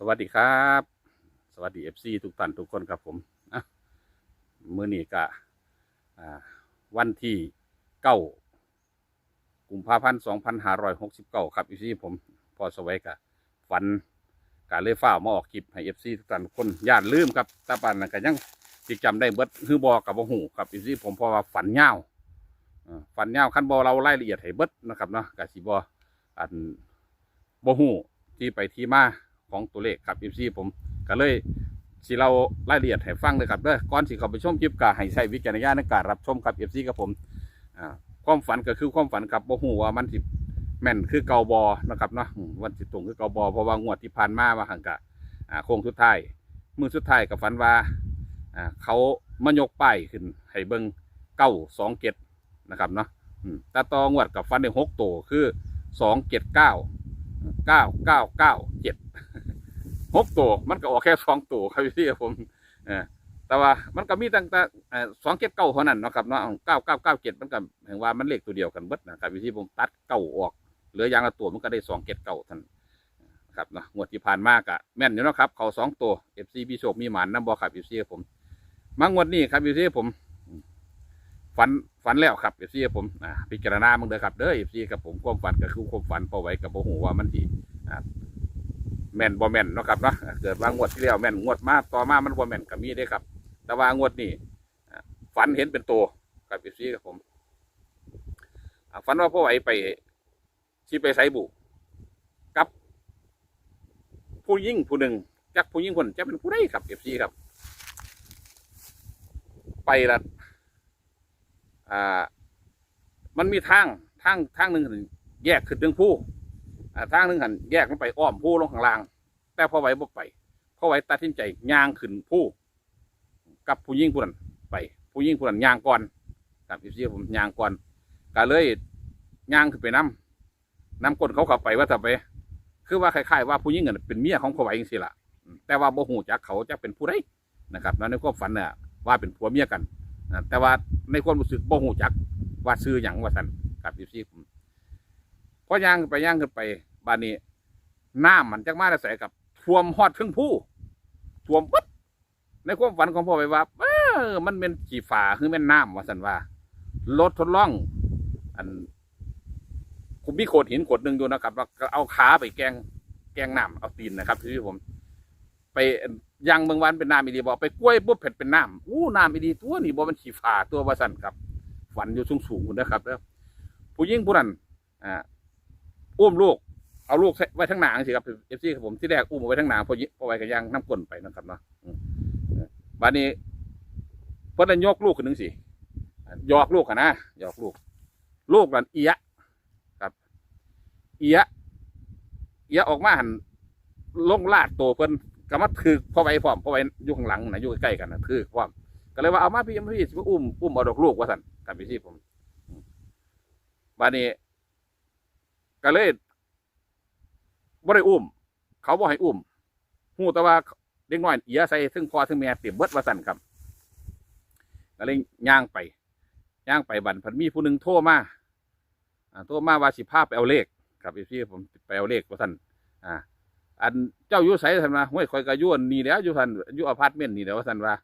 สวัสดีครับ สวัสดีเอฟซีทุกท่านทุกคนครับผมมือนี้ก็อ่าวันที่เก้ากุมภาพันธ์สองพันห้าร้อยหกสิบเก้าครับเอฟซีผมพอสวัยกับฝันกาเลยฝ้ามาออกคลิปให้เอฟซีทุกท่านทุกคนย่านลืมครับตาปันนะก็ยังจิจำได้เบิดฮือบอกับบ่หูครับเอฟซีผมพราะว่าฝันยาวอ่าฝันยาวขั้นบอเรารายละเอียดให้เบิดนะครับเนาะกสิบออันบ่หูที่ไปที่มา ของตัวเลขครับเอฟซีผมก็เลยสิเรารายละเอียดให้ฟังเลยครับเด้อก่อนสิเข้าไปชมคลิปก็ให้ใช้วิจารณญาณในการรับชมครับเอฟซีกับผมอ่าความฝันก็คือความฝันครับบ่ฮู้ว่ามันสิแม่นคือเกาบอนะครับเนาะวันสิตรงคือเกาบอเพราะว่างวดที่ผ่านมาว่าหังกะอ่าโค้งสุดท้ายมือสุดท้ายกับฝันว่าอ่าเขามายกป้ายขึ้นให้เบิ่งเก้าสองเจ็ดนะครับเนาะแต่ต่องวดกับฟันได้หกตัวคือสองเจ็ดเก้าเก้าเก้าเก้าเจ็ด หกตัวมันก็ออกแค่สองตัวครับพี่ครับผมเออแต่ว่ามันก็มีตั้งแต่สองเจ็ดเก้าเท่านั้นนะครับเนาะเก้าเก้าเก้าเจ็ดมันก็เห็นว่ามันเลขตัวเดียวกันเบิดนะครับพี่ที่ผมตัดเก้าออกเหลืออย่างละตัวมันก็ได้สองเจ็ดเก้าท่านครับเนาะงวดที่ผ่านมากอะแม่นอยู่นะครับเขาสองตัวเอฟซีพีโชคมีหมานน้ำบอครับเอฟซีผมมางวดนี้ครับเอฟซีผมฝันฝันแล้วครับเอฟซีผมอ่าพิจารณามึงเด้อครับเด้อเอฟซีกับผมความฝันก็คือความฝันพอไว้กับโอ้โหว่ามันดีอ่า แม่นบ่แม่นเนาะครับเนาะเกิดว่างวดที่แล้วแม่นงวดมาต่อมามันบ่แม่นก็มีได้ครับ แต่ว่างวดนี้อ่ฝันเห็นเป็นตัวกับพี่ซีกับผมฝันว่าพ่อไหวไปที่ไปไสบุกับ ผู้ยิ่งผู้หนึ่งจักผู้ยิ่งคนจะเป็นผู้ใดครับเอฟซีครับ ไปละอ่า มันมีทางทางทางหนึ่งแยกขึ้นเรื่องผู้ อ่าทางหนึงหันแยกมันไปอ้อมผู้ลงข้างล่าง แต่พอไหวบ่ไปพอไหวตัดสินใจย่างขึ้นผู้กับผู้หญิงผู้นั้นไป ผู้หญิงผู้นั้นย่างก่อนครับพี่ผมย่างก่อนก็เลยย่างขึ้นไปน้ำน้ำก้นเขาเข้าไปว่าถ้าไป คือว่าคล้ายๆว่าผู้หญิงนั่นเป็นเมียของพ่อไหวจริงๆล่ะอืมแต่ว่าบ่หูจักเขาจะเป็นผู้ใดนะครับแล้วในความฝันเนี่ยว่าเป็นผัวเมียกันนะแต่ว่าในความรู้สึกบ่หูจักว่าซื้อหยังว่าสันครับพี่ผม พอย่างขึ้นไปย่างขึ้นไป บานนี้น้ำมันจักมาแต่ใส่กับท่วมฮอดเครื่องผู้ท่วมปึ๊ดในความฝันของพ่อไปว่าเออมันเป็นจีฝาคือแม่นน้ำว่าสันว่ารถทดลอง อันผมมีโขดหินโขดหนึ่งอยู่นะครับว่าก็เอาขาไปแกงแกงน้ำเอาตีนนะครับที่ผม ไปย่างเมืองวันเป็นน้ำอีดีบอกไปกล้วยปุ๊บเผ็ดเป็นน้ำอู้น้ำอีดีตัวนี่บอกมันขี่ฝาตัวว่าสันครับ ฝันอยู่สูงสูงนะครับแล้วผู้หญิงผู้นั้นอ่าอุ้มลูก เอาลูกไว้ทั้งหนางสิครับเอฟซีครับผมที่แรกอุ้มเอาไว้ทั้งหนางพอยิพอไว้กับยางน้ำก้นไปนะครับเนาะบ้านนี้เพิ่นนะยกลูกขึ้นหนึ่งสิยอกลูกกันนะยอกลูก ลูกนั่นเอียะครับ เอียะเอียะออกมาหันลงลาดตัวเพิ่นก็มาถือพอไว้พร้อมพอไว้อยู่ข้างหลังนะอยู่ใกล้กันนะถือพร้อมก็เลยว่าเอามาพี่เอามาพี่สิมาอุ้มอุ้มเอาดอกลูกว่าสันกับพี่ที่ผมอืมบ้านนี้ ก็เลย บ่ได้อุ้ม เขาบ่ให้อุ้มหูแต่ว่าเด็กน้อยเอียใส่ซึ่งพ่อซึ่งแม่เตรียมเบิดว่าสั่นครับก็เลยย่างไปย่างไปบันพันมีผู้หนึ่งโทรมาอ่าโทรมาว่าสิพาพไปเอาเลขครับพี่ผมไปเอาเลขว่าสั่นอ่า อันเจ้าอยู่ไสท่นว่าห้วยคอยกระยวนนี่แล้วอยู่ท่นอยู่อพาร์ตเมนต์นี่แล้วว่าท่นว่า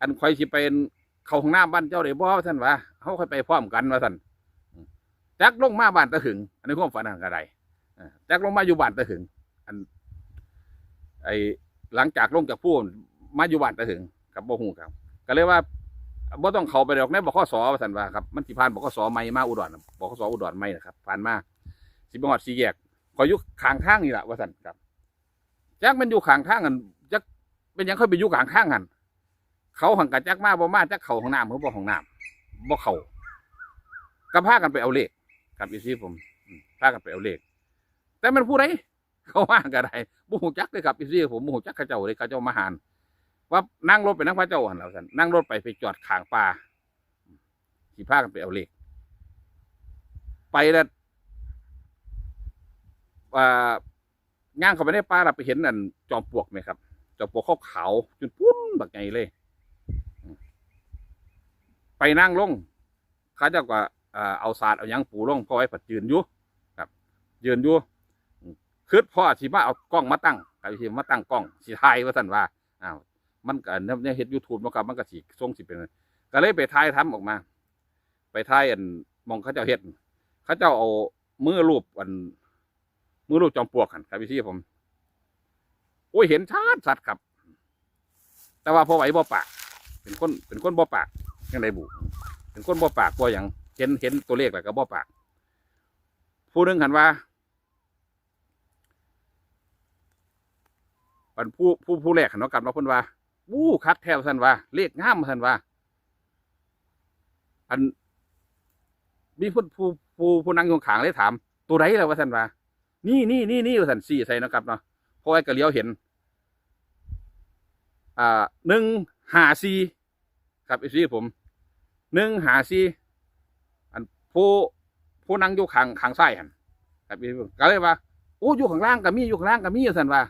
อันคอยสิเป็นเข้าห้องน้ำบ้านเจ้าได้บ่ว่าท่นว่าเขาค่อยไปพร้อมกันว่าท่นจักลงมาบ้านตะหึง อันนี้ความฝันอันกระได จักลงมาอยู่บ้านตะหึง อัน ไอหลังจากลงจากผู้มาอยู่บ้านตะหึงกับบ่ฮู้ครับ ก็เลยว่าบ่ต้องเขาไปดอกในบขสว่าซั่นว่าครับมันสิผ่านบกข้อสใหม่มาอุดรน่ะบขสออุดรใหม่นะครับผ่านมาสิบ่ฮอดสี่แยกขอยอยู่ข้างทางนี่แหละว่าซั่นครับจักมันอยู่ข้างทางกันจักเป็นยังค่อยไปอยู่ข้างทางกันเขาหังกะจักมาบ่มาจักเขาห้องน้ำเขาบ่ห้องน้ำบ่เขาก็พากันไปเอาเลขครับอีซี่ผมอืมพากันไปเอาเลข แต่มันผู้ใดเขาว่ากันได้บุหูจักเลยครับอีซี่ผมบุหูจักข้าเจ้าเลยข้าเจ้ามาหานว่านั่งรถไปนั่งพระเจ้าหันเราสันนั่งรถไปไปจอดขางป่าขี่พากันไปเอาเลขไปแล้วว่าย่างเขาไปในป่าเราไปเห็นอันจอมปลวกไหมครับจอมปลวกขาวๆจนปุ้นแบบไงเลย ไปนั่งลงเขาเจะก็เอาศาสตร์เอายังปูลงพอไว้ผัดยืนอยู่ครับยืนอยู่ คือพ่อสิมาเอากล้องมาตั้งกับพี่มาตั้งกล้องสิถ่ายว่าซั่นว่าอ้าวมันก็เนี่ยเฮ็ด YouTube เนาะครับมันก็สิทรงสิเป็นก็เลยไปถ่ายทำออกมา ไปถ่ายอันมองเขาเจ้าเฮ็ดเขาเจ้าเอามือรูปอันมือรูปจอมปลวกหั่นครับพี่ผมโอ้ยเห็นชัดสัดครับ แต่ว่าพอไหวบ่ปาก เป็นคนเป็นคนบ่ปากยังไงบุเป็นคนบ่ปากบ่หยังเห็นเห็นตัวเลขแล้วก็บ่ปาก ผู้นึงหันว่า ปันผู้ผู้ผู้แรกหันว่ากันว่าพิ่นว่าวู้คักแท้ว่าซั่นว่า เลขงามว่าซั่นว่า อัน มีผู้ผู้ผู้ผู้นั่งอยู่ข้างเลยถาม ตัวใดแล้วว่าซั่นว่า นี่นี่นี่นี่ว่าซั่นสี่ใส่เนาะครับเนาะเพราะว่าก็เลี้ยวเห็น อ่าหนึ่งหาซีครับไอ้ซีผมหนึ่งหาซีอันผู้ผู้นั่งอยู่ข้างข้างซ้ายหันครับพี่ผมก็เลยว่าโอ้อยู่ข้างล่างก็มีอยู่ข้างล่างก็มีสันว่า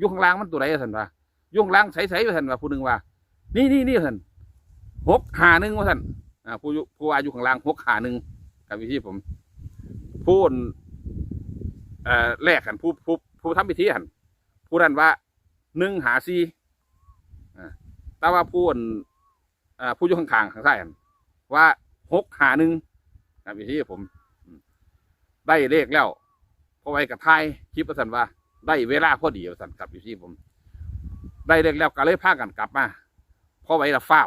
ยู่ข้างล่างมันตัวไหนสันว่าอยู่ข้างล่างใสๆสันว่าผู้หนึ่งว่า นี่นี่นี่สันหกหาหนึ่งว่าสันอ่าผู้ผู้ว่าอยู่ข้างล่างหกหาหนึ่งครับพี่ผมผู้เอ่อแรกหันผู้ผู้ผู้ทำพิธีหันผู้นั้นว่าหนึ่งหาซีแต่ว่าผู้อ่นอ่าผู้อยู่ข้างๆข้างซ้ายอั่นว่าหกหาหนึ่งครับพี่ที่ผม ได้เลขแล้วพอไว้กับทายคลิปประสันว่า ได้เวลาพอดีสันครับพี่ที่ผม ได้เลขแล้วก็เลยพากันกลับมาพอไว้ละเฝ้า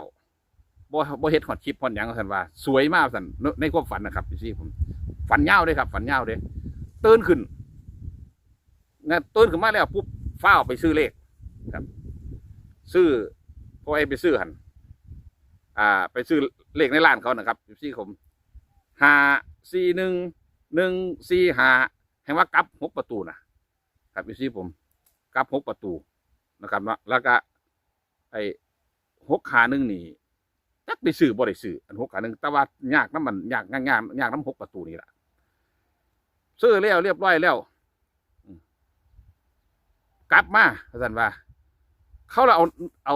บ่บ่เฮ็ดหอดคลิปพอนหยังสันว่า สวยมากสันในความฝันนะครับพี่ที่ผม ฝันยาเลยครับ ฝันยาเลยตื่นขึ้นนะตื่นขึ้นมาแล้วปุ๊บเฝ้าไปซื้อเลขครับ ซื้อพอไอ้ไปซื้อหันอ่า ไปซื้อเลขในร้านเขานะครับซี่ผมห้าสี่หนึ่งหนึ่งสี่ห้าแห่งว่ากลับหกประตูนะ ครับซี่ผมกับหกประตูนะครับเนาะแล้วก็ไอ้หกขาหนึ่งนี่จักได้ซื้อบ่ได้ซื้ออันหกขาหนึ่งแต่ว่ายากน้ำมันยากงานงานยากน้ำหกประตูนี่แหละซื้อแล้วเรียบร้อยแล้วกลับมาท่าซั่นว่า เขาเราเอาเอา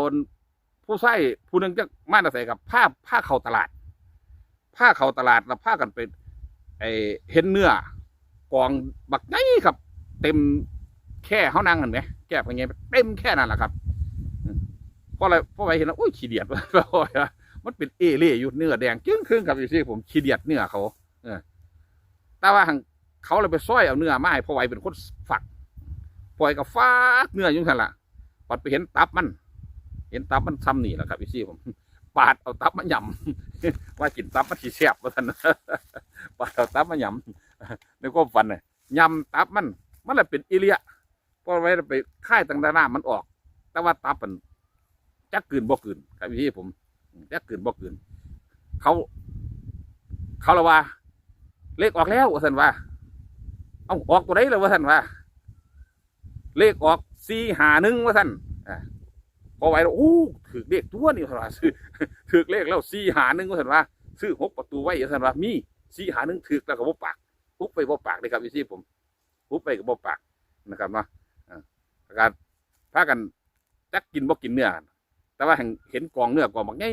ผู้ใส่ผู้หนึ่งจะมาใส่กับผ้าผ้าเข่าตลาด ผ้าเข่าตลาดแล้วผ้ากันไปไอเห็นเนื้อกองบักไงครับ เต็ม แค่เขานั่งกันไหมแก้เป็นไงเต็มแค่นั้นแหละครับเพราะอะไรเพราะไรเห็นแล้วโอ้ยขี้เดียดเพราะว่ามันเป็นเอเล่อยู่เนื้อแดงจึ้งครึ่งครับอยู่ที่ผมขี้เดียดเนื้อเขาเออแต่ว่าเขาเลยไปซ้อยเอาเนื้อมาให้พ่อไว้เป็นคนฝักปล่อยกับฟากเนื้ออยุ่งสันละปัดไปเห็นตับมัน เห็นตับมันซ้ำนี่แหละครับพี่ซี่ผม ปาดเอาตับมันยำว่ากินตับมันสีแซ่บว่าท่านปาดเอาตับมันยำในความฝันเลยยำตับมัน มันเลยเป็นอิเลีย เพราะไว้ไปค่ายต่างๆหน้ามันออก แต่ว่าตับมันจักกืนบ่กืนครับพี่ซี่ผมจักกืนบ่กืนเขา เขาละว่า เลขออกแล้วว่าท่านว่า เอาออกตัวไหนเลยว่าท่านว่า เลขออกสี่หาหนึ่งว่าท่านอ่าพอไว้แล้วโอ้ถือเลขตัวนี่ว่าท่านว่าซื้อถือเลขแล้วสี่หาหนึ่งว่าท่านว่า ซื้อหกประตูไว้ว่าท่านว่า มีสี่หาหนึ่งถือแล้วก็บ่ปากปุ๊บไปบ่ปากเลยครับพี่ซี่ผมปุ๊บไปก็บ่ปากนะครับเนาะอ่า การพากันจักกินบ่กินเนื้อแต่ว่าเห็นกองเนื้อกองบักไง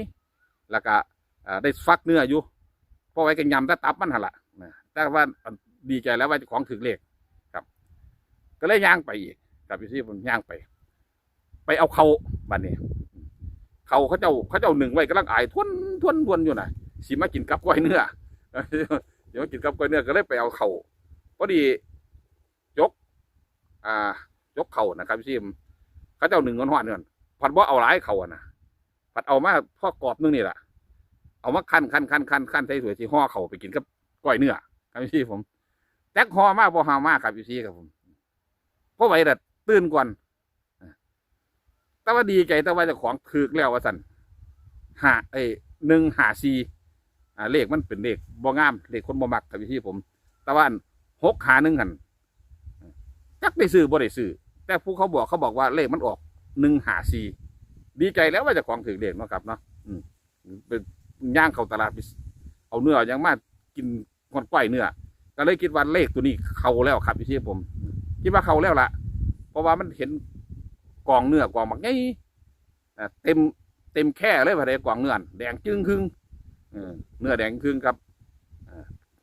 แล้วก็ได้ฟักเนื้ออยู่พอไว้กันยำแต่ตับมันหันละนะแต่ว่าดีใจแล้วว่าเจ้าของถือเลขครับ ก็เลยย่างไปอีกกับพี่ที่ผมย่างไป ไปเอาเขาบัดนี้เขาเขาเจ้าเขาเจ้าหนึ่งไว้กำลังอายทวนทวนทวนอยู่นะสิมากินกับก้อยเนื้อเดี๋ยวมกินกับก้อยเนื้อก็เลยไปเอาเขาพอดียก อ่า ยกเขานะครับพี่ที่เขาเจ้าหนึ่งงอนหัวเนื้อผัดว่าเอาหลายเขานะผัดเอามาพ่อกรอบนึงนี่แหละเอามาคั้นคั้นคั้นคั้นคั้นใส่สวยที่ห่อเข่าไปกินกับก้อยเนื้อครับพี่ที่ผมแตกห่อมากพอห่อมากครับพี่ที่ครับผมเพราะไว้แต่ตื่นก่อนแต่ว่าดีใจแต่ว่าเจะของถือแล้วว่าสันหาเอ้หนึ่งหาซีอ่าเลขมันเป็นเลขบ่งามเลขคนบ่มักกับที่ผม แต่ว่าหกหาหนึ่งหันจักได้ซื้อบ่ได้ซื้อ แต่ผู้เขาบอกเขาบอกว่าเลขมันออกหนึ่งหาซีดีใจแล้วว่าจะของถือเลขเนาะครับเนาะอืมเป็นย่างเข้าตลาดไปเอาเนื้ออย่างมากกินคนก้อยเนื้อก็เลยคิดว่าเลขตัวนี้เข้าแล้วครับพี่ที่ผม คิดว่าเขาแล้วละเพราะว่ามันเห็นกองเนื้อกองมักไงเต็มเต็มแค่เลยพอดีกองเนื้อแดงจึ้งครึ่งเนื้อแดงครึ่งครับ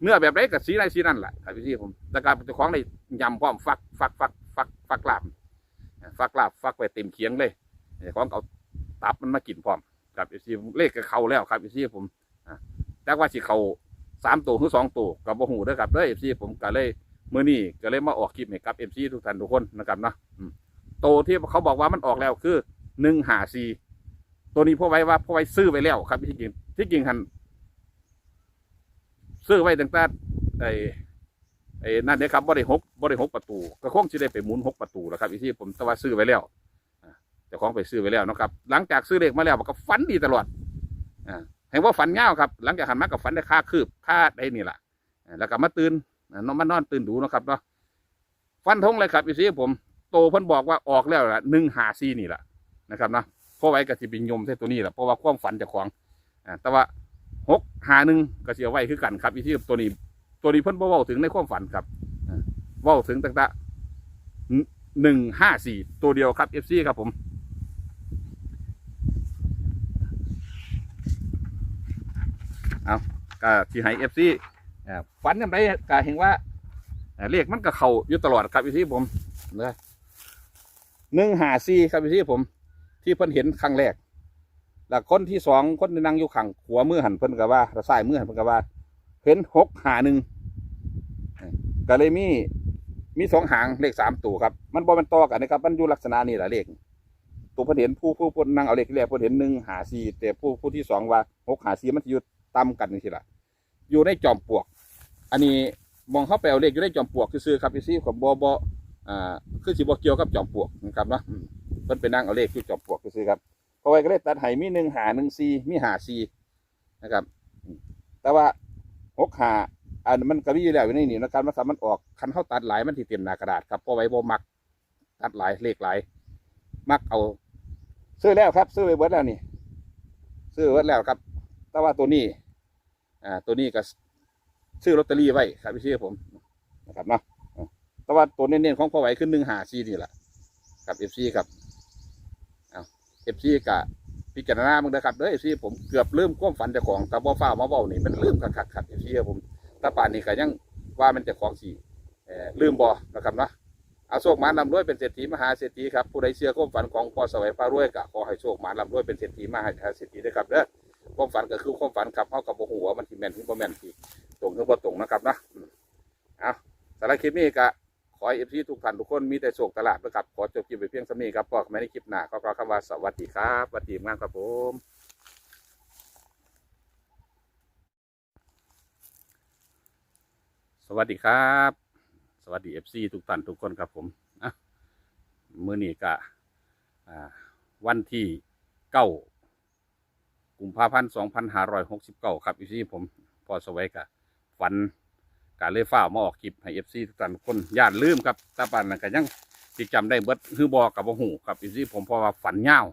เนื้อแบบไรกับสีไรสีนั่นแหละครับพี่ชีผมแต่การเจ้าของในยำพร้อมฟักฟักฟัก ฟักฟักลาบฟักลาบฟักไปเต็มเคียงเลยของเอาตับมันมากินพร้อมครับเอฟซีเลขก็เขาแล้วครับเอฟซีผมแต่ว่าสิเขาสามตัวหรือสองตัวกับบ่หูด้อครับเด้อเอฟซีผมก็เลยมื้อนี้ก็เลยมาออกคลิปให้กับเอฟซีทุกท่านทุกคนนะครับนะโตที่เขาบอกว่ามันออกแล้วคือหนึ่งหาซีตัวนี้พ่อไว้ว่าพ่อไว้ซื้อไว้แล้วครับที่จริงที่จริงหันซื้อไว้ตั้งแต่ไอ ไอ้นั่นเนี่ยครับบริหกบริหกประตู ก็คงจะได้ไปหมุนหกประตูแล้วครับอีที่ผมต่ว่าซื้อไว้แล้วอ่ของไปซื้อไว้แล้วนะครับ หลังจากซื้อเลขมาแล้วมันก็ฝันดีตลอดอ่าเห็นว่าฝันเงาครับ หลังจากหันมากับฝันได้ค่าคืบค่าได้นี่แหละแล้วก็มาตื่นนอนมานอนตื่นดูนะครับเนาะฟันธงเลยครับอีที่ผมโตเพิ่นบอกว่าออกแล้วละหนึ่งหาซีนี่แหละนะครับนะเพราะไว้กับสิบินยมใส่ตัวนี้แหละเพราะว่าความฝันเจะของอ่าแต่ว่าหกหาหนึ่งก็เสียไว้คือกันครับอีที่ตัวนี้ ตัวนี้เพิ่นบ่เว้าถึงในความฝันครับอ่าเว้าถึงตั้งแต่หนึ่งห้าสี่ตัวเดียวครับเอฟซีครับผมเอาก็ที่ให้เอฟซีฝันยังไงก็เห็นว่าเอ่อเลขมันก็เข้าอยู่ตลอดครับเอฟซีผมนะหนึ่งหาสี่ครับเอฟซีผม ที่เพิ่นเห็นครั้งแรกแล้วคนที่สองคนที่นั่งอยู่ข้างขวามือหันเพิ่นก็ว่าแล้วซ้ายมือหันเพิ่นก็ว่า เห็นหกหาหนึ่ง ก็เลยมีมีสองหางเลขสามตัวครับ มันบ่เป็นต่อกันนะครับ มันอยู่ลักษณะนี่แหละเลขตัวเพิ่นเห็นผู้ผู้ผู้นั่งเอาเลขที่แรกเพิ่นเห็นหนึ่งหาสี่แต่ผู้ผู้ที่สองว่าหกหาสี่มันจะอยู่ต่ำกันนี่สิละอยู่ในจอมปลวก อันนี้มองเข้าไปเอาเลขอยู่ในจอมปลวกคือซื้อครับพี่ซี่ของบอบอ่าคือสิบ่เกียวกับจอมปลวกนะครับเนาะมเพิ่นไปนั่งเอาเลขที่จอมปลวกคือซื้อครับพราะไว้ก็เลยตัดให้มีหนึ่งหาหนึ่งสี่มีหาสี่นะครับ แต่ว่าหกหา อันมันก็มีอยู่แล้วอยู่ในนี่นะครับมันสามารถออกคันเข้าตัดหลายมันที่เต็มหน้ากระดาษครับพราะไว้บ่มักตัดหลายเลขหลาย มักเอา ซื้อแล้วครับ ซื้อไปเบิดแล้วนี่ ซื้อเบิดแล้วครับ แต่ว่าตัวนี้อ่าตัวนี้ก็ซื้อลอตเตอรี่ไว้ครับพี่เชื่อผมนะครับเนาะแต่ว่าตัวเน้นๆของพ่อไหวขึ้นหนึ่งหาซีนี่แหละกับเอฟซีครับเอาเอฟซีกับพิจารณามึงนะครับเด้อสิผมเกือบลืมความฝันเจ้าของแต่บ่ฟ้ามาเว้านี่มันลืมคักคักคักสิผม ถ้าป่านนี้ก็ยังว่ามันจ้าของสิเอ่อลืมบ่นะครับเนาะเอาโชคหมานลำรวยเป็นเศรษฐีมหาเศรษฐีครับผู้ใดเชื่อความฝันของพ่อสวัยพารวยก็ขอให้โชคหมานลำรวยเป็นเศรษฐีมหาเศรษฐีด้วยครับเด้อความฝันก็คือความฝันครับเฮากับบ่ฮู้ว่ามันสิแมนหรือบ่แม่นสิตรงหรือบ่ตรงนะครับเนาะเอาสารคลิปนี้ก็ขอให้ FC ทุกท่านทุกคนมีแต่โชคตลาดนะครับขอจบคลิปไปเพียงเท่านี้ครับพบกันใหม่ในคลิปหน้าขอกล่าวคำว่าสวัสดีครับสวัสดีมากครับผม สวัสดีครับ สวัสดีเอฟซีทุกท่านทุกคนครับผมอะมื้อนี้ก็อ่าวันที่เก้ากุมภาพันธ์สองพันห้าร้อยหกสิบเก้าครับเอฟซีผมพอสวัยกับฝันการเล่ฟ้ามาออกคลิปให้เอฟซีทุกท่านทุกคนย่านลืมครับตาปานนั้นก็ยังที่จำได้เบิดคือบอกกับบ่หูครับเอฟซีผมเพราะว่าฝันยาว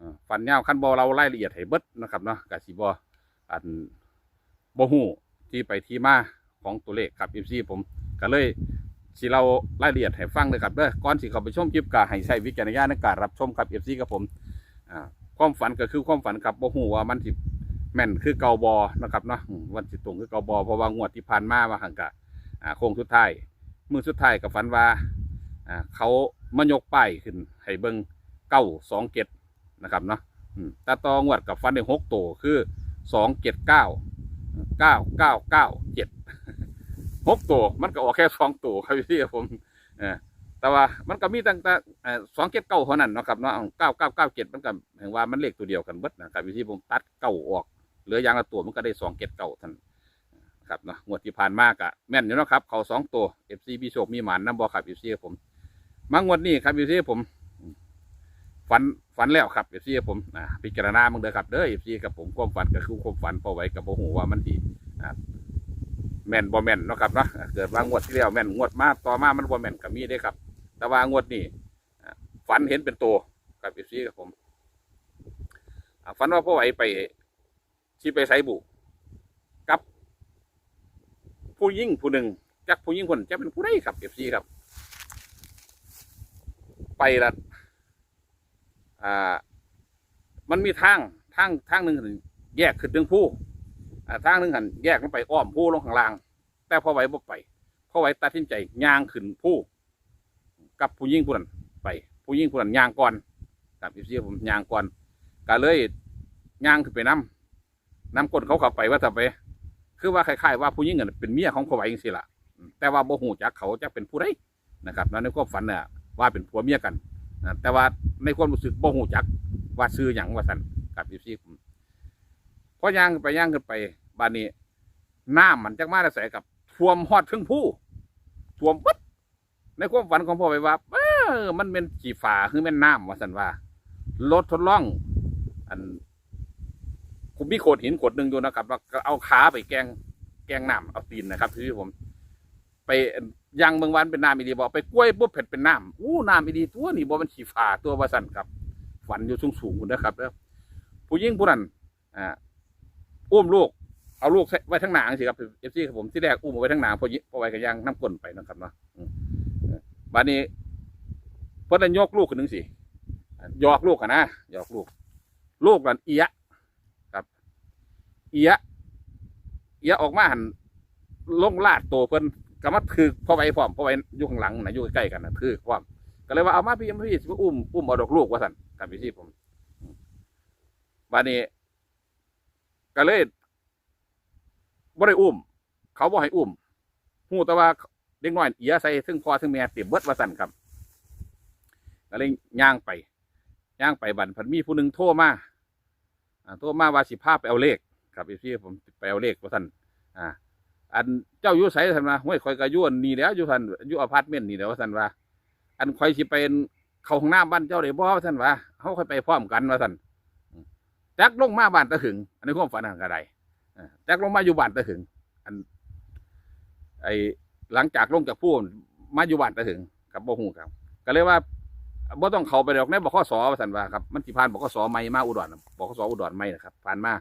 อ่าฝันยาวขั้นบอเรารายละเอียดให้เบิดนะครับเนาะกสิบออันบ่หูที่ไปที่มา ของตัวเลขครับ FC ผมก็เลยสิเรารายละเอียดให้ฟังเลยครับเด้อก่อนสิเข้าไปชมคลิปก็ให้ใช้วิจารณญาณในการรับชมครับ FC กับผมอ่าความฝันก็คือความฝันครับบ่ฮู้ว่ามันสิแม่นคือเกาบอนะครับเนาะวันสิตรงคือเกาบอเพราะว่างวดที่ผ่านมาว่าหังกะอ่าโค้งสุดท้ายมือสุดท้ายกับฝันว่าอ่าเขามายกป้ายขึ้นให้เบิ่งเก้าสองเจ็ดนะครับเนาะแต่ตองวดกับฟันได้หกตัวคือสองเจ็ดเก้าเก้าเก้าเก้าเจ็ด หกตัวมันก็ออกแค่สองตัวครับพี่ผมเออแต่ว่ามันก็มีตั้งแต่สองเจ็ดเก้าเท่านั้นนะครับเนาะเก้าเก้าเก้าเจ็ดมันก็แห่งว่ามันเลขตัวเดียวกันเบิดนะครับพี่ผมตัดเก้าออกเหลืออยางละตัวมันก็ได้สองเจ็ดเก้าท่านครับเนาะงวดที่ผ่านมากะแม่นอยู่นะครับเขาสองตัวเอฟซีพี่โชคมีหมานน้ำบอครับเอฟซีผมมางวดนี้ครับเอฟซีผมฝันฝันแล้วครับเอฟซีผมพิจารณามึงเด้อครับเด้อเอฟซีกับผมความฝันก็คือความฝันพอไว้กับโอ้โหว่ามันดีอ่า แม่นบ่แม่นเนาะครับเนาะเกิดว่างวดที่แล้วแม่นงวดมาต่อมามันบ่แม่นก็มีได้ครับ แต่ว่างวดนี้อ่ฝันเห็นเป็นตัวกับอีซีกับผมอ่าฝันว่าพ่อไหวไปที่ไปไซบุกับ ผู้ยิ่งผู้หนึ่งจักผู้ยิ่งคนจะเป็นผู้ใดครับเอฟซีครับ ไปละอ่า มันมีทางทางทางหนึ่งแยกขึ้นเรื่องผู้ อ่าทางหนึงหันแยกลงไปอ้อมผู้ลงข้างล่าง แต่พอไหวบ่ไปพอไหวตัดสินใจย่างขึ้นผู้กับผู้หญิงผู้นั้นไป ผู้หญิงผู้นั้นย่างก่อนครับอีซี่ผมย่างก่อนก็เลยย่างขึ้นไปน้ำน้ำก้นเขาเข้าไปว่าจะไป คือว่าคล้ายๆว่าผู้หญิงน่ะเป็นเมียของพ่อไหวจังซี่ล่ะอืมแต่ว่าโบ่ฮู้จักเขาจะเป็นผู้ใดนะครับแล้วในความฝันน่ะว่าเป็นผัวเมียกันนะแต่ว่าในความรู้สึกโบ่ฮู้จักว่าซื้อหยังว่าซั่นกับอีซี่ผม พอย่างขึ้นไปย่างขึ้นไปบ้านนี้น้ำมันจักมาได้ใส่กับท่วมฮอดถึงผู้ท่วมปึ๊ดในความฝันของพ่อไปว่าเออมันเป็นขี้ฝาคือแม่นน้ำว่าซั่นว่ารถทดลอง อันผมมีโขดหินโขดหนึ่งอยู่นะครับวก็เอาขาไปแกงแกงน้ำเอาตีนนะครับที่ผม ไปยังเมืองวันเป็นน้ำอีดีบอกไปกล้วยปุ๊บเผ็ดเป็นน้ำอู้น้ำอีดีตัวนี่บอกมันขี่ฟ้าตัววาสันครับฝันอยู่สูงสูงนะครับแล้วผู้หญิงผู้นั้นอ่า อุ้มลูก เอาลูกไว้ทั้งหนางสิครับเอฟซีครับผมที่แรกอุ้มเอาไว้ทั้งหนางพอยิพอไว้กับยางน้ำก้นไปนะครับเนาะอืมเออบัดนี้เพิ่นยกลูกขึ้นหนึ่งสิหยอกลูกกันนะหยอกลูก ลูกนั่นเอียะเอียเอียออกมาหันลงลาดตัวเพิ่นก็มาถือพ่อไว้พร้อมพ่อไว้อยู่ข้างหลังนะอยู่ใกล้ๆกันนะถือพร้อมก็เลยว่าเอามาพี่มาพี่อุ้มอุ้มเอาดอกลูกว่าสันกับพี่ที่ผมบานนี้ ก็เลยบ่ได้อุ้ม เขาบ่ให้อุ้มหูแต่ว่าเด็กน้อยเอียใส่ซึ่งพ่อซึ่งแม่เตรียมเบิดว่าสั่นครับก็เลยย่างไปย่างไปบันพันมีผู้หนึ่งโทรมาอ่าโทรมาว่าสิพาไปเอาเลข ครับพี่ผมไปเอาเลขว่าท่นอ่า อันเจ้าอยู่ไสท่านว่าห้วยคอยกระยวนนี่แล้วอยู่ท่านอยู่อพาร์ตเมนต์นี่แล้วว่าท่นว่า อันคอยสิไปเข้าห้องน้ำบ้านเจ้าได้บ่ว่าท่นว่าเขาคอยไปพร้อมกันว่าท่น จักลงมาบ้านตะหึง อันนี้ความฝันทางกระไดอ่าจักลงมาอยู่บ้านตะหึง อัน ไอหลังจากลงจากผู้มาอยู่บ้านตะหึงครับบ่ฮู้ครับ ก็เลยว่าบ่ต้องเข้าไปดอกในบขสว่าท่านว่าครับมันสิผ่านบข้อสใหม่มาอุดรบข้อสออุดรใหม่นะครับผ่านมา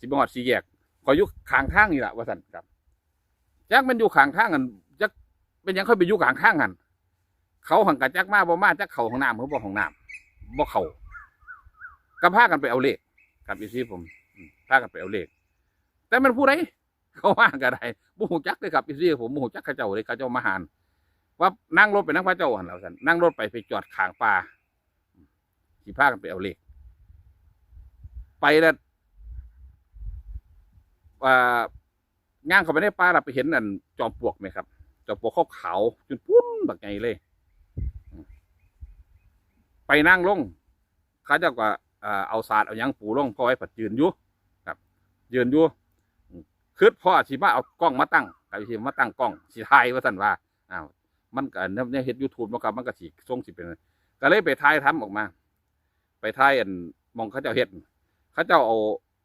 สิบหอดสี่แยกขอยอยู่ข้างทางนี่แหละว่าสันครับจักมันอยู่ขางทางกันจักเป็นยังค่อยไปอยู่ขางทางกันเขาหังกับจักมาบ่มาจักเขาห้องน้ำเขาบ่ห้องน้ำบ่เขาก็พากันไปเอาเลข ครับอีซี่ผมพากันไปเอาเลขแต่มันผู้ใดเขาว่ากันได้บ่หูจักเลยครับอีซี่ผมบ่หูจักเขาเจ้าเลยเขาเจ้ามาหานว่านั่งรถไปนั่งพระเจ้าหันแล้วสันนั่งรถไปไปจอดขางป่าสิพากันไปเอาเลขไปแล้วอ่าย่างเข้าไปในป่าเราไปเห็นอันจอมปลวกไหมครับจอมปลวกขาวขาวจนปุ้นแบบไงเลย ไปนั่งลงเขาเจะก็อ่า เอาศาสตร์เอายังปูลงพอไว้ผัดยืนอยู่ครับยืนอยู่คือพ่อสิมาเอากล้องมาตั้งกับสิมาตั้งกล้องสิถ่ายว่าสันว่าอ้าวมันก็เนี่ยเห็นยูทูบมาครับมันก็สิทรงสิเป็นก็เลยไปถ่ายทำออกมา ไปถ่ายอันมองเขาเจ้าเฮ็ดเขาเจ้าเอา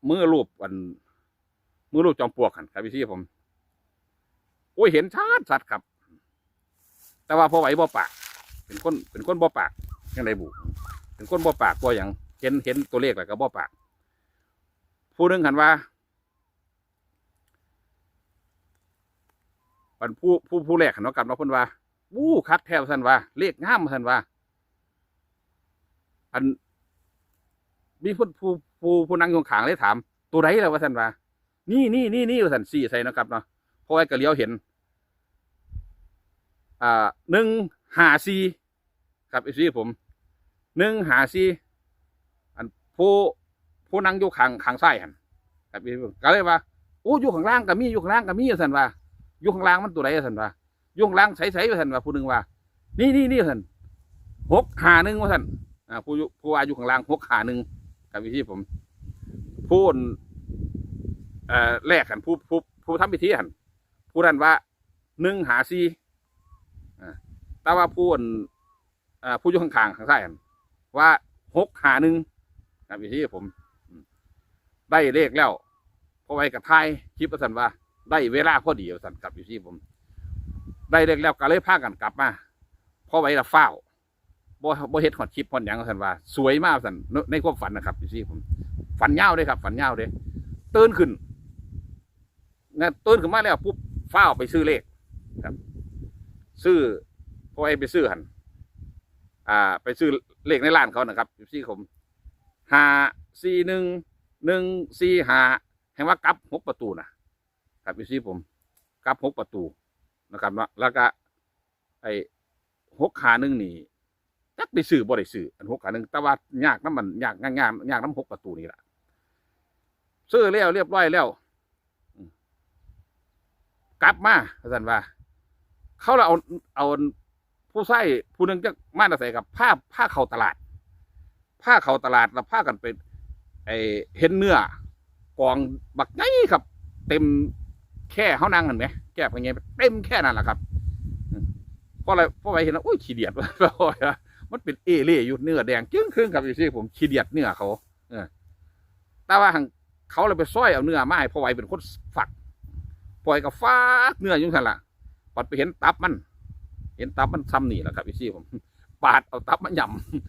มือรูปอันมือลูกจอมปลวกกันครับพี่ที่ผมโอ้ยเห็นชัดชัดครับ แต่ว่าพอไหวบ่ปาก เป็นคนเป็นคนบ่ปากยังไงบุเป็นคนบ่ปากบ่อย่าง เห็นเห็นตัวเลขแล้วก็บ่ปาก ผู้หนึงหันว่าปันผู้ผู้ผู้แรกหันว่ากันว่าเพิ่นว่าวู้คักแท้ท่านว่าเลขงามท่านว่า อันมีผู้ผู้ผู้ผู้นั่งอยู่ข้างเลยถาม ตัวไหนแล้วว่าท่านว่า นี่นี่นี่นี่ว่าสันสี่ใส่นะครับเนาะเพราะว่าก็เลี้ยวเห็น อ่าหนึ่งหาซีครับไอซีผมหนึ่งหาซี ผู้ผู้นั่งอยู่ข้างข้างซ้ายหันครับพี่ผมก็เลยว่าโอ้อยู่ข้างล่างก็มีอยู่ข้างล่างก็มีสันว่าอยู่ข้างล่างมันตัวไหนสันว่าอยู่ข้างล่างใสๆว่าสันว่าผู้หนึ่งว่า นี่นี่นี่สันหกหาหนึ่งว่าสันอ่าผู้ผู้ว่าอยู่ข้างล่างหกหาหนึ่งครับพี่ผมพูดเอ่อแรกกันผู้ผู้ผู้ทำพิธีหันผู้นั้นว่าหนึ่งหาซีอ่าแต่ว่าผู้อ่าผู้อยู่ข้างๆข้างซ้ายหันว่าหกหาหนึ่ง ทำพิธีผมอืมได้เลขแล้วพอไว้กับทายคลิปสันว่า ได้เวลาพอดีประสันกับพิธีผม ได้เลขแล้วก็เลยพากันกลับมาพอไว้ละเฝ้าบ่บ่เฮ็ดหอดคลิปหอดหยังสันว่า สวยมากสันในความฝันนะครับพิธีผม ฝันยาวเลยครับ ฝันยาวเลยตื่นขึ้นนะตื่นขึ้นมาแล้วปุ๊บฟ้าไปซื้อเลขครับ ซื้อพอไอ้ไปซื้อหันอ่า ไปซื้อเลขในร้านเขานะครับซี่ผม หาสี่หนึ่งหนึ่งสี่หาแห่งว่ากลับหกประตูนะครับพี่ซี่ผมกลับหกประตูนะครับแล้วก็ไอ้หกขาหนึ่งนี่จักได้ซื้อบ่ได้ซื้ออันหกขาหนึ่งแต่ว่ายากน้ำมันยากงานงานยากน้ำหกประตูนี่แหละซื้อแล้วเรียบร้อยแล้วกลับมาอาจารย์ว่า เขาเราเอาเอาผู้ใส่ผู้หนึ่งจะมาใส่กับผ้าผ้าเข่าตลาด ผ้าเข่าตลาดแล้วผ้ากันเป็นไอเห็นเนื้อกองบักไงครับ เต็มแค่เขานั่งเห็นไหมแก้พไงเต็มแค่นั้นแหละครับเพราะอะไรเพราะอะไรเห็นแล้วอุ้ยขี้เดียดเพราะว่ามันเป็นเอเล่อยู่เนื้อแดงจึ้งครึ่งครับอยู่ที่ผมขี้เดียดเนื้อเขาเออแต่ว่าเขาเลยไปซ้อยเอาเนื้อมาให้พ่อไว้เป็นคนฝักปล่อยกับฟากเนื้ออยุ่งกันละปัดไปเห็นตับมัน เห็นตับมันซ้ำนี่แหละครับพี่ซี่ผม ปาดเอาตับมาย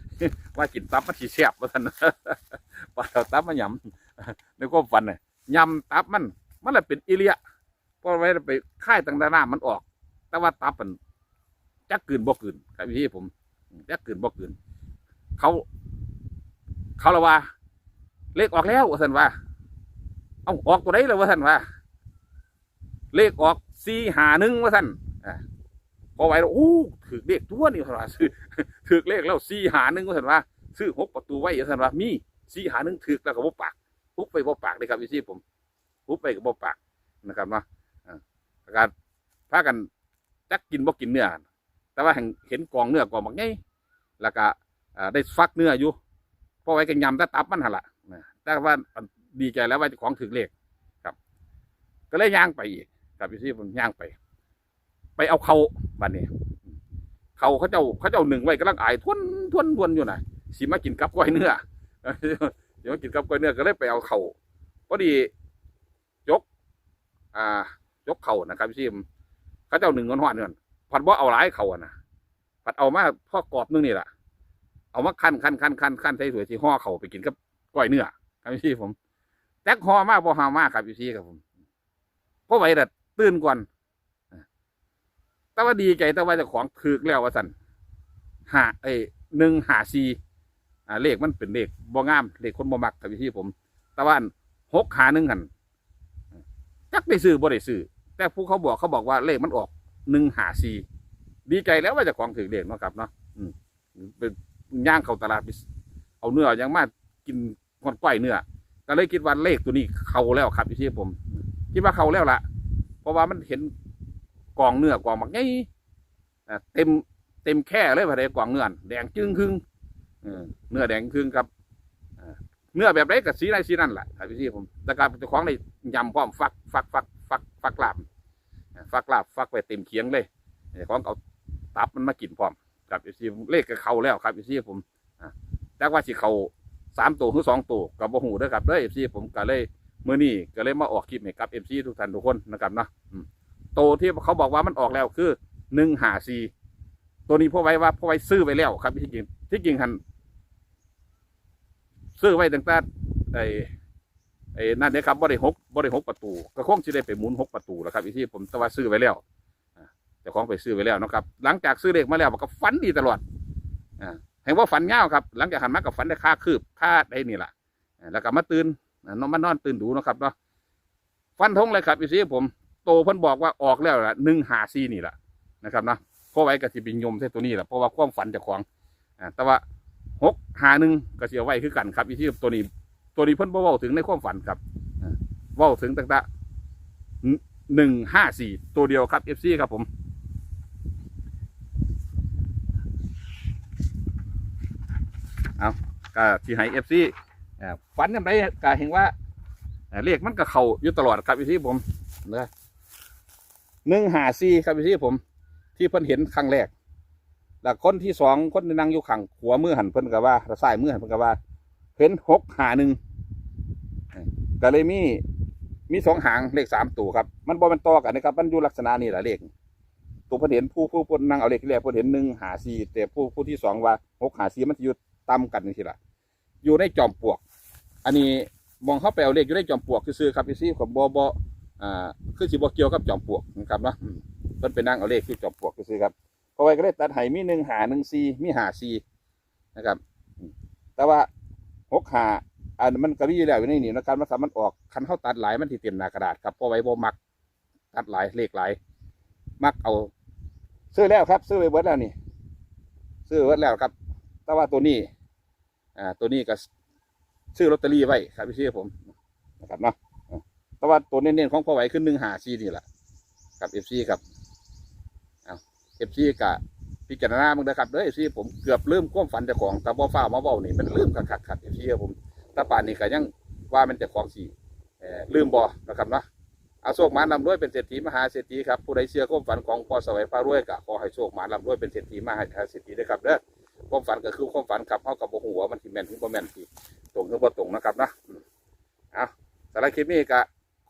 ำว่ากินตับมันสีแซ่บว่าท่านปาดเอาตับมายำในความฝันเนี่ยยำตับมันมันเลยเป็นอิเลียเพราะไว้ไปค่ายต่างๆหน้ามันออก แต่ว่าตับมันจักกืนบ่กืนครับพี่ผมจักกืนบ่กืนเขา เขาละว่า เลขออกแล้วว่าท่านว่า เอาออกตัวไหนแล้วว่าท่านว่า เลขออกสี่หาหนึ่งว่าท่าน พอไว้แล้วอู้ถือเลขตัวนี่ว่าท่านว่าซื้อถือเลขแล้วสี่หาหนึ่งว่าท่านว่า ซื้อหกประตูไว้ว่าท่านว่ามีสี่หาหนึ่งถือแล้วก็บ่ปากปุ๊บไปบ่ปากเลยครับพี่ซี่ผมปุ๊บไปก็บ่ปากนะครับเนาะอ่าการพากันจักกินบ่กินเนื้อแต่ว่าเห็นกองเนื้อกองบักไงแล้วก็ได้ฟักเนื้ออยู่พอไว้กันยำแต่ตับมันหันละนะแต่ว่าดีใจแล้วว่าจ้าของถือเลขครับ ก็เลยย่างไปอีกครับพี่ซี่ผมย่างไป ไปเอาเขาบัดนี้เขาเขาเจ้าเขาเจ้าหนึ่งไว้กำลังอายทวนทวนทวนอยู่นะสิมากินกับก้อยเนื้อเดี๋ยวมากินกับก้อยเนื้อก็เลยไปเอาเขาพอดียก อ่ายกเขานะครับพี่ซิมเขาเจ้าหนึ่งเงินหวานเงินผัดว่าเอาหลายเขาอะนะผัดเอามาพ่อกรอบนึงนี่แหละเอามาคั้นคั้นคั้นคั้นคั้นใส่ถ้วยที่ห่อเขาไปกินกับก้อยเนื้อครับพี่ซิผมแจ็คห่อมากพอห่อมากครับพี่ซิครับผมเพราะไว้แต่ตื่นก่อน แต่ว่าดีใจแต่ว่าเจะของถือแล้วว่าสันหาเอ้หนึ่งหาซีอ่าเลขมันเป็นเลขบ่งามเลขคนบ่มักกับพี่ผม แต่ว่าหกหาหนึ่งหันจักได้ซื้อบ่ได้ซื้อแต่ผู้เขาบอกเขาบอกว่าเลขมันออกหนึ่งหาซีดีใจแล้วว่าเจะของถือเลขเนาะครับเนาะอืมเป็นย่างเข้าตลาดไปเอาเนื้อยังมากินก้อนก้อยเนื้อก็เลยคิดว่าเลขตัวนี้เข้าแล้วครับพี่ผม คิดว่าเข้าแล้วละเพราะว่ามันเห็น กองเนื้อกองมักไงเต็มเต็มแค่เลยพอดีกองเนื้อแดงจึ้งครึ่งเนื้อแดงครึ่งครับเนื้อแบบไรกับสีไรสีนั่นแหละครับพี่ผมแต่การเจ้าของในยำพร้อมฟักฟักฟักฟักฟักลาบฟักลาบฟักไปเต็มเคียงเลยของเอาตับมันมากินพร้อมครับพี่เลขก็เขาแล้วครับพี่ผมแต่ว่าสิเขาสามตัวหรือสองตัวกับบ่หูด้อครับเด้เอฟซีผมก็เลยมื้อนี้ก็เลยมาออกคลิปให้กับเอฟซีทุกท่านทุกคนนะครับเนาะ โตที่เขาบอกว่ามันออกแล้วคือหนึ่งหาซีตัวนี้พ่อไว้ว่าพ่อไว้ซื้อไว้แล้วครับที่จริงที่จริงหันซื้อไว้ตั้งแต่ไอ้ไอ้นั่นเนี่ยครับบริหกบริหกประตู ก็คงจะได้ไปหมุนหกประตูแล้วครับที่ผมต่ว่าซื้อไว้แล้วอ่ของไปซื้อไว้แล้วนะครับ หลังจากซื้อเลขมาแล้วมันก็ฝันดีตลอดอ่าเห็นว่าฝันเงาครับ หลังจากหันมากับฝันได้ค่าคืบค่าได้นี่แหละแล้วก็มาตื่นนอนมานอนตื่นดูนะครับเนาะฟันธงเลยครับพี่ผม โตเพิ่นบอกว่าออกแล้วละหนึ่งหาซีนี่แหละนะครับนะเพราะไว้ก็สิเป็นยมใช่ตัวนี้แหละเพราะว่าความฝันจากของอ่าแต่ว่าหกหาหนึ่งก็เสียไว้คือกันครับอีที่ตัวนี้ ตัวนี้เพิ่นบ่เว้าถึงในความฝันครับอ่าเว้าถึงตั้งแต่หนึ่งห้าสี่ตัวเดียวครับเอฟซีครับผมเอาก็ที่ให้เอฟซีฝันยังไงก็เห็นว่าอ่าเลขมันก็เขาอยู่ตลอดครับอีที่ผมนะ หนึ่งหาซีครับพี่ผม ที่เพิ่นเห็นครั้งแรกแล้วคนที่สองคนที่นั่งอยู่ขังหัวมือหันเพิ่นก็ว่าซ้ายมือหันเพิ่นก็ว่า เห็นหกหาหนึ่งก็เลยมีมีสองหางเลขสามตัวครับ มันบ่เป็นต่อกันนะครับ มันอยู่ลักษณะนี้แหละเลขตัวเพิ่นเห็นผู้ผู้ผู้นั่งเอาเลขที่แรกเพิ่นเห็นหนึ่งหาซีแต่ผู้ผู้ที่สองว่าหกหาซีมันจะอยู่ต่ำกันนี่สิละอยู่ในจอมปลวก อันนี้มองเข้าไปเอาเลขอยู่ในจอมปลวกคือซื้อครับพี่ซีของบ่บ่อ่าคือสิบเกี่ยวกับจอมปลวกนะครับเนาะเพิ่นไปนั่งเอาเลขที่จอมปลวกซื้อครับเพราไว้ก็ได้ตัดให้มีหนึ่งหาหนึ่งซีมีหาซีนะครับ แต่ว่าหกหาอันมันก็มีอยู่แล้วอยู่ในนี้นะครับมันสามารถออกคันเข้าตัดหลายมันที่เต็มหน้ากระดาษครับพราะไว้บ่มักตัดหลายเลขหลาย มักเอา ซื้อแล้วครับ ซื้อไปเบิดแล้วนี่ซื้อว้เบิดแล้วครับ แต่ว่าตัวนี้ อ่า ตัวนี้ก็ซื้อลอตเตอรี่ไว้ครับพี่เชื่อผมนะครับเนาะ แต่ว่าตัวเน้นๆของพ่อไหวขึ้นหนึ่งหาซีนี่แหละกับเอฟซีครับเอาเอฟซีกับพิจารณามึงนะครับเด้อเอฟซีผมเกือบลืมความฝันเจ้าของต่บ่ฟ้ามาเบ้านี่มันลืมคักๆครับเอฟซีผมตาป่านนี้ก็ยังว่ามันเจ้าของสี่ลืมบ่นะครับเนาะเอาโชคหมานลำรวยเป็นเศรษฐีมหาเศรษฐีครับผู้ใดเชื่อความฝันของพ่อสวัยพารวยก็ขอให้โชคหมานลำรวยเป็นเศรษฐีมหาเศรษฐีด้วยครับเด้อความฝันก็คือความฝันครับเฮากับบ่ฮู้ว่ามันสิแมนหรือบ่แม่นสิตรงหรือบ่ตรงนะครับนะอืมเอาสารบคลิปนี้ก็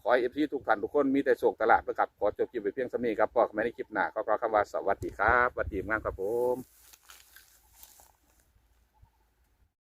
ขอเอฟซีทุกท่านทุกคนมีแต่โชคตลาดนะครับขอจบคลิปไปเพียงเท่านี้ครับพอกันใหม่ในคลิปหน้าขอกล่าวคำว่าสวัสดีครับสวัสดีมากครับผม